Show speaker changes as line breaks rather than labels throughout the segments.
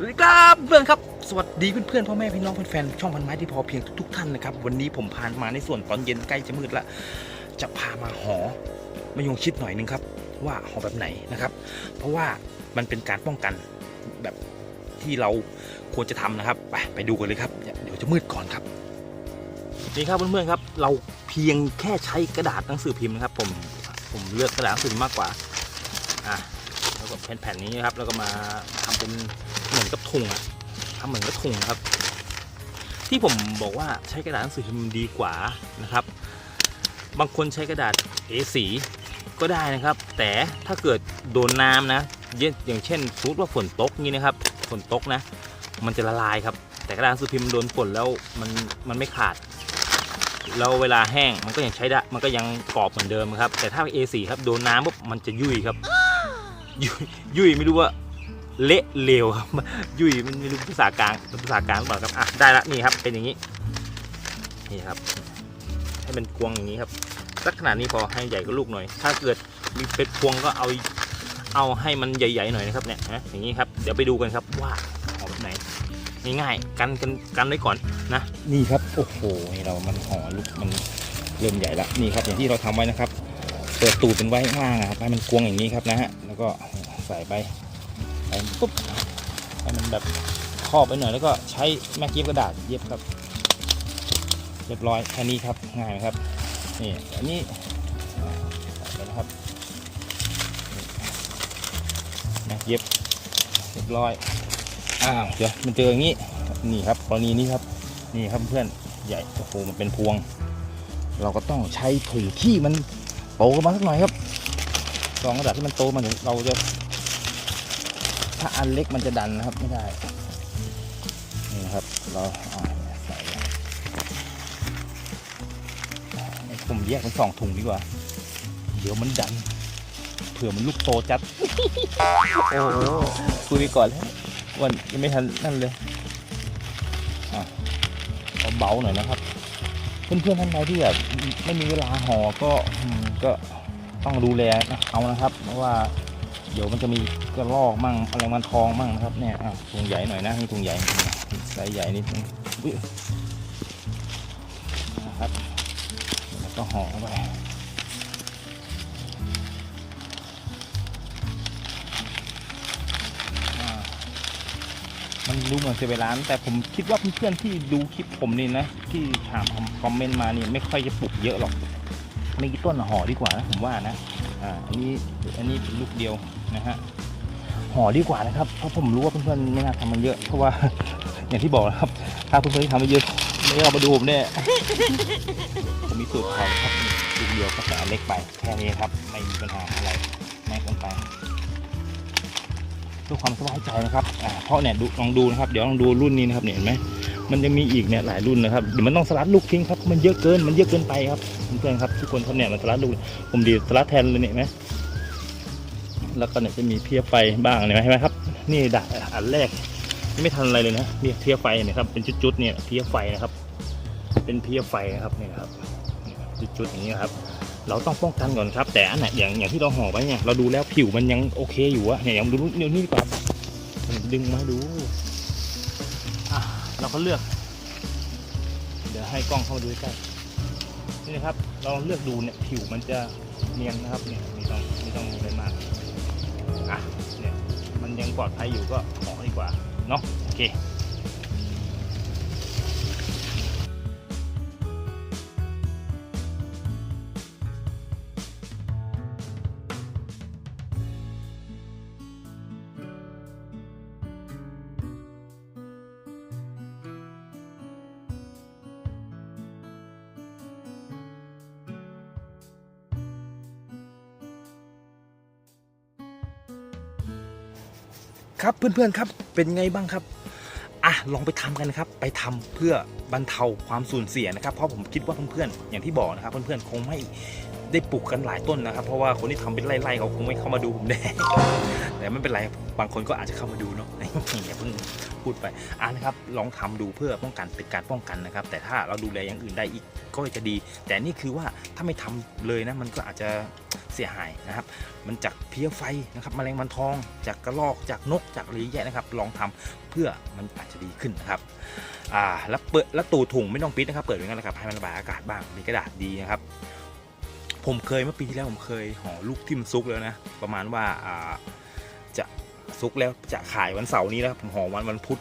สวัสดีครับเพื่อนครับสวัสดีเพื่อนๆพ่อแม่พี่น้องแฟนๆช่องพันไม้ที่พอเพียงทุกๆท่านนะครับวันนี้ผมพานมาในส่วนตอนเย็นใกล้จะมืดละจะพามาหอมายงชิดหน่อยนึงครับ ว่าหอแบบไหนนะครับ เพราะว่ามันเป็นการป้องกันแบบที่เราควรจะทำนะครับ ไปไปดูกันเลยครับ เดี๋ยวจะมืดก่อนครับนี่ครับเพื่อนๆครับ เราเพียงแค่ใช้กระดาษหนังสือพิมพ์นะครับ ผมผมเลือกกระดาษหนังสือมพ์มากกว่าอะแล้วก็แผ่นๆนี้นะครับ แล้วก็มาทำเป็น เหมือนกับถุงอะทำเหมือนกับถุงนะครับ ที่ผมบอกว่าใช้กระดาษหนังสือพิมพ์ดีกว่านะครับ บางคนใช้กระดาษ A4 ก็ได้นะครับ แต่ถ้าเกิดโดนน้ำนะเยอย่างเช่นสมมติว่าฝนตกนี้นะครับฝนตกนะ มันจะละลายครับ แต่กระดาษหนังสือพิมพ์โดนฝนแล้วมันมันไม่ขาด แล้วเวลาแห้งมันก็ยังใช้ได้มันก็ยังกรอบเหมือนเดิมครับ แต่ถ้า A4 ครับโดนน้ำปุ๊บมันจะยุ่ยครับ ยุยยุยไม่รู้ว่า เละเลวครับ ยุยมันไม่รู้ภาษากลางภาษากลางหรือเปล่าครับอะได้ละนี่ครับเป็นอย่างนี้นี่ครับ ให้เป็นพวงอย่างนี้ครับสักขนาดนี้พอให้ใหญ่กว่าลูกหน่อย ถ้าเกิดมีเป็นพวงก็เอาเอาให้มันใหญ่ๆหน่อยนะครับเนี่ยนะอย่างนี้ครับเดี๋ยวไปดูกันครับว่าห่อแบบไหนง่ายๆกันกันกันไว้ก่อนนะนี่ครับโอ้โหนี่เรามันห่อลูกมันเริ่มใหญ่ละนี่ครับอย่างที่เราทำไว้นะครับเปิดตูดเป็นไว้ข้างล่างนะครับให้มันกวงอย่างนี้ครับนะฮะแล้วก็ใส่ไป ใส่ปุ๊บให้มันแบบครอบไปหน่อยแล้วก็ใช้แม่กีบกระดาษเย็บครับ เรียบร้อยแค่นี้ครับง่ายไหมครับนี่อันนี้ใส่ไปนะครับนี่แม่เย็บเรียบร้อยอ้าวเดี๋ยวมันเจออย่างนี้นี่ครับกรณีนี้ครับนี่ครับเพื่อนใหญ่โอ้โหมันเป็นพวง เราก็ต้องใช้ถุงที่มันโตกันมาสักหน่อยครับลองกระดาษที่มันโตมาถึงเราจะ ถ้าอันเล็กมันจะดันนะครับไม่ได้ นี่นะครับเราเอาใส่ผมแยกเป็นสองถุงดีกว่า เดี๋ยวมันดัน เผื่อมันลูกโตจัด โอ้โหคุยไปก่อนแล้ววันยังไม่ทันนั่นเลยอะเอาเบาหน่อยนะครับ เพื่อนๆท่านใดที่แบบไม่มีเวลาห่อก็ก็ต้องดูแลนะเอานะครับเพราะว่า ดี๋ยวมันจะมีกระรอกมั่งอะไรมันทองมั่งนะครับเนี่ยอะถุงใหญ่หน่อยนะนี่ถุงใหญ่ไซส์ใหญ่นิดนึงนะครับแล้วก็ห่อไปมันดูเหมือนเสียเวลานแต่ผมคิดว่าเพื่อนๆที่ดูคลิปผมนี่นะ ที่ถามคอมเมนต์มานี่ไม่ค่อยจะปลูกเยอะหรอกไม่กี่ต้นห่อดีกว่านะผมว่านะ อ่าอันนี้อันนี้เป็นลูกเดียวนะฮะห่อดีกว่านะครับเพราะผมรู้ว่าเพื่อนๆไม่น่าทำมันเยอะเพราะว่า อย่างที่บอกนะครับ ถ้าเพื่อนๆที่ทำมันเยอะไม่เอามาดูผมแน่ผมมีสูตรของครับลูกเดียวก็แต่เล็กไปแค่นี้ครับไม่มีปัญหาอะไรแม่กันไปเพื่อความสบายใจนะครับอ่าเพราะเนี่ยดูลองดูนะครับ เดี๋ยวลองดูรุ่นนี้นะครับเนี่ยเห็นไหม มันยังมีอีกเนี่ยหลายรุ่นนะครับเดี๋ยวมันต้องสลัดลูกทิ้งครับมันเยอะเกินมันเยอะเกินไปครับเพื่อนๆครับทุกคนครับเนี่ยมันสลัดลูกผมดีสลัดแทนเลยเนี่ยไหมแล้วก็เนี่ยจะมีเพียไฟบ้างเห็นไหมเห็นไหมครับ นี่ด่าอันแรกไม่ทันอะไรเลยนะนี่เพียไฟเนี่ยครับเป็นจุดๆเนี่ยเพียไฟนะครับ เป็นเพียไฟนะครับเนี่ยครับจุดๆอย่างนี้ครับเราต้องป้องกันก่อนครับ แต่อันไหนอย่างอย่างที่เราห่อไว้เนี่ยเราดูแล้วผิวมันยังโอเคอยู่อะเนี่ยอย่างดูเดี๋ยวนี้ดีกว่าดึงมาดู เราก็เลือก เดี๋ยวให้กล้องเข้ามาดูใกล้นี่นะครับ เราเลือกดูเนี่ยผิวมันจะเนียนนะครับเนี่ยไม่ต้องไม่ต้องอะไรมากอะเนี่ยมันยังปลอดภัยอยู่ก็ขอดีกว่าเนาะโอเค ครับเพื่อนๆครับเป็นไงบ้างครับอะลองไปทำกันนะครับ ไปทำเพื่อบรรเทาความสูญเสียนะครับ เพราะผมคิดว่าเพื่อนๆอย่างที่บอกนะครับ เพื่อนๆคงไม่ได้ปลูกกันหลายต้นนะครับ เพราะว่าคนที่ทำเป็นไร่ๆเขาคงไม่เข้ามาดูผมแน่แต่ไม่เป็นไรบางคนก็อาจจะเข้ามาดูเนาะอย่าเพิ่ง พูดไปอ่านะครับลองทำดูเพื่อป้องกันเป็นการป้องกันนะครับ แต่ถ้าเราดูแลอย่างอื่นได้อีกก็จะดี แต่นี่คือว่าถ้าไม่ทำเลยนะมันก็อาจจะเสียหายนะครับ มันจากเพี้ยไฟนะครับแมลงวันทอง จากกระรอกจากนกจากอะไรเยอแยะนะครับ ลองทำเพื่อมันอาจจะดีขึ้นนะครับอ่าแล้วเปิดแล้วตูถุงไม่ต้องปิดนะครับ เปิดไว้งั้นแหละครับให้มันระบายอากาศบ้างมีกระดาษดีนะครับผมเคยเมื่อปีที่แล้วผมเคยห่อลูกทิมซุกแล้วนะ ประมาณว่าอ่า ซุกแล้วจะขายวันเสาร์นี้แล้วผมห่อวันวันพุธ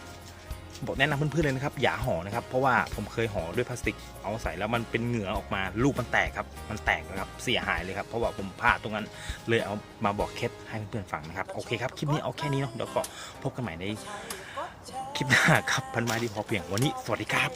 บอกแนะนำเพื่อนๆเลยนะครับอย่าห่อนะครับ เพราะว่าผมเคยห่อด้วยพลาสติกเอาใส่แล้วมันเป็นเหงื่อออกมาลูกมันแตกครับ มันแตกนะครับเสียหายเลยครับเพราะว่าผมพลาดตรงนั้นเลยเอามาบอกเคล็ดให้เพื่อนๆฟังนะครับโอเคครับคลิปนี้เอาแค่นี้เนาะเดี๋ยวก็พบกันใหม่ในคลิปหน้าครับพันไม้ที่พอเพียงวันนี้สวัสดีครับ